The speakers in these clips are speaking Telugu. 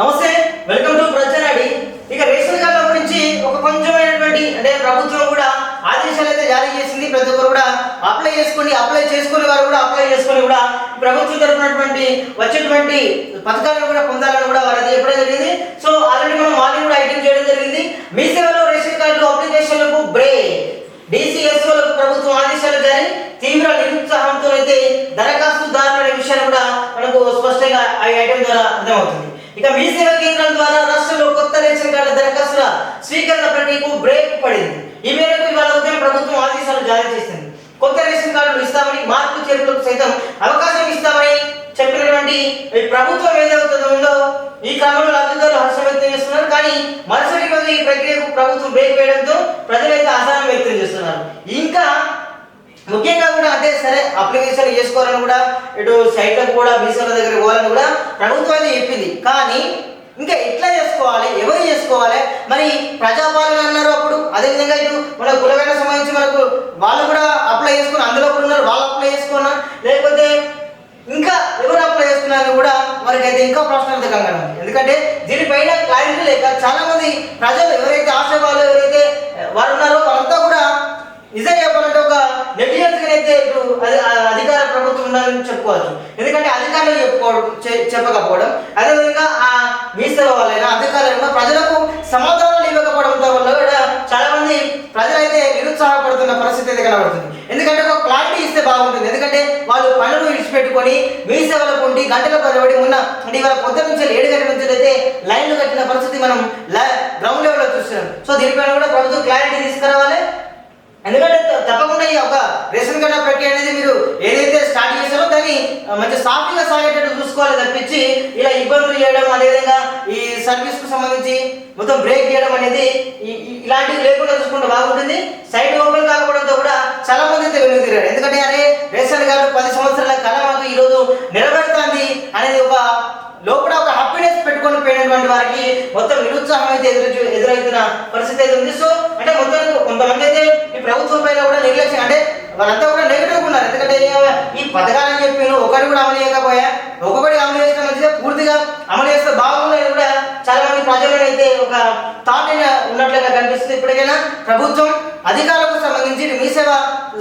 నమస్తే వెల్కమ్ టు ప్రజనాడి ఇక రేషన్ కార్డుల గురించి ఒక కొంచెమైనటువంటి అంటే ప్రభుత్వం కూడా ఆదేశాలు అయితే జారీ చేసింది. ప్రతి ఒక్కరు కూడా అప్లై చేసుకుని అప్లై చేసుకునే వారు కూడా అప్లై చేసుకుని కూడా ప్రభుత్వం తరపునటువంటి వచ్చేటువంటి పథకాలను కూడా పొందాలని కూడా వారు చెప్పడం జరిగింది. సో ఆల్రెడీ మనం మార్నింగ్ కూడా ఐటమ్ చేయడం జరిగింది. మీ సేవలో రేషన్ కార్డు అప్లికేషన్లకు బ్రే డిసిఎస్ఓలకు ప్రభుత్వం ఆదేశాలు జారీ. తీవ్ర నిరుత్సాహంతో అయితే దరఖాస్తు అనే విషయాన్ని కూడా మనకు స్పష్టంగా ఈ ఐటమ్ ద్వారా అర్థమవుతుంది. ఇక మీ సేవ కేంద్రాల ద్వారా రాష్ట్రంలో కొత్త రేషన్ కార్డుల దరఖాస్తుల స్వీకరణ ప్రక్రియకు బ్రేక్ పడింది. ఈ మేరకు ఇవాళ ఉదయం ప్రభుత్వం ఆదేశాలు జారీ చేసింది. కొత్త రేషన్ కార్డులు ఇస్తామని మార్పు చేర్పులకు సైతం అవకాశం ఇస్తామని చెప్పినటువంటి ఈ ప్రభుత్వం ఏదైతే ఉందో ఈ క్రమంలో లబ్ధిదారులు హర్షం వ్యక్తం చేస్తున్నారు. కానీ మరుసటి రోజు ఈ ప్రక్రియకు ప్రభుత్వం బ్రేక్ వేయడంతో ప్రజలైతే అసహనం వ్యక్తం చేస్తున్నారు ఇంకా ముఖ్యంగా కూడా అంటే సరే అప్లికేషన్ చేసుకోవాలని కూడా ఇటు సైట్లకు కూడా బీసీల దగ్గర పోవాలని కూడా ప్రభుత్వం అయితే చెప్పింది. కానీ ఇంకా ఎట్లా చేసుకోవాలి ఎవరు చేసుకోవాలి? మరి ప్రజాపాలన అన్నారు అప్పుడు. అదేవిధంగా ఇటు మన కులగైన సంబంధించి మనకు వాళ్ళు కూడా అప్లై చేసుకుని అందులో కూడా ఉన్నారు. వాళ్ళు అప్లై చేసుకున్నారు లేకపోతే ఇంకా ఎవరు అప్లై చేసుకున్నారని కూడా మనకైతే ఇంకా ప్రశ్నార్థకంగా ఉంది. ఎందుకంటే దీనిపైన క్లారిటీ లేక చాలా మంది ప్రజలు ఎవరైతే ఆశావాళ్ళు ఎవరైతే వారు ఉన్నారో వాళ్ళంతా కూడా నిజం చెప్పాలంటే ఒక నెగ్లిజెన్స్ అయితే ఇటు అది- అధికార ప్రభుత్వం ఉండాలని చెప్పుకోవచ్చు. ఎందుకంటే అధికారులు చెప్పుకోవడం చె- చెప్పకపోవడం. అదేవిధంగా ఆ మీసేవ వాళ్ళైనా అధికారులైనా ప్రజలకు సమాధానాలు ఇవ్వకపోవడంతో వల్ల చాలా మంది ప్రజలైతే నిరుత్సాహపడుతున్న పరిస్థితి అయితే కనబడుతుంది. ఎందుకంటే ఒక క్లారిటీ ఇస్తే బాగుంటుంది. ఎందుకంటే వాళ్ళు పనులు విడిచిపెట్టుకొని మీ సేవలకు ఉండి గంటల పరబడి ఉన్న అంటే ఇవాళ పొద్దు నుంచి ఏడు గంటల నుంచి అయితే లైన్లు కట్టిన పరిస్థితి మనం గ్రౌండ్ లెవెల్లో చూస్తున్నాం. సో దీనిపైన కూడా ప్రభుత్వం క్లారిటీ తీసుకురావాలి ఎందుకంటే త- తప్పకుండా ఈ ఒక రేషన్ కార్డు ప్రక్రియ అనేది మీరు ఏదైతే స్టార్ట్ చేశారో దాన్ని మంచి సాఫీగా సాగేటట్టు చూసుకోవాలి తప్పించి ఇలా ఇబ్బందులు చేయడం అదేవిధంగా ఈ సర్వీస్కు సంబంధించి మొత్తం బ్రేక్ చేయడం అనేది ఇలాంటివి లేకుండా చూసుకుంటే బాగుంటుంది. సైడ్ ఓపెన్ కాకపోవడంతో కూడా చాలా మంది అయితే తిరిగారు ఎందుకంటే అరే రేషన్ కార్డు పది సంవత్సరాల కళ మాకు ఈ రోజు నిలబెడుతుంది అనేది ఒక లోపల ఒక హ్యాపీనెస్ పెట్టుకొని పోయినటువంటి వారికి మొత్తం నిరుత్సాహం అయితే ఎదురు ఎదురవుతున్న పరిస్థితి అయితే ఉంది. సో అంటే మొత్తం కొంతమంది అయితే ఈ ప్రభుత్వం పైన కూడా నిర్లక్ష్యం అంటే వాళ్ళంతా కూడా నెగిటివ్ ఉన్నారు. ఎందుకంటే ఈ పథకాలని చెప్పి ఒకటి కూడా అమలు చేయకపోయా? ఒక్కొక్కటి అమలు చేసిన మంచిదే పూర్తిగా అమలు చేస్తే బాగున్నాయి కూడా చాలా మంది ప్రజల్లో అయితే ఒక థాట్ ఉన్నట్లుగా కనిపిస్తుంది. ఇప్పటికైనా ప్రభుత్వం అధికారులకు సంబంధించి మీ సేవ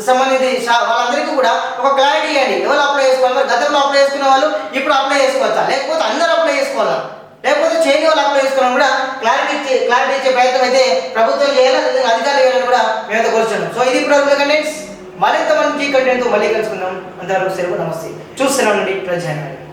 సంబంధించి వాళ్ళందరికీ కూడా ఒక క్లారిటీ ఇవ్వండి. ఎవరు అప్లై చేసుకోవాలి? గతంలో అప్లై చేసుకునే వాళ్ళు ఇప్పుడు అప్లై చేసుకోవచ్చా? లేకపోతే అందరూ అప్లై చేసుకోవాలా? లేకపోతే చేయని వాళ్ళు అప్లై చేసుకోవడం కూడా క్లారిటీ ఇచ్చే క్లారిటీ ఇచ్చే ప్రయత్నం అయితే ప్రభుత్వం చేయాలి? అధికారులు చేయాలని కూడా మేము కోరుచున్నాం. సో ఇది ఇప్పుడు కంటెంట్స్ కంటెంట్తో మళ్ళీ కలుసుకుందాం అందరూ సెలవు నమస్తే. చూస్తున్నాం చూస్తున్నానండి ప్రజానాడు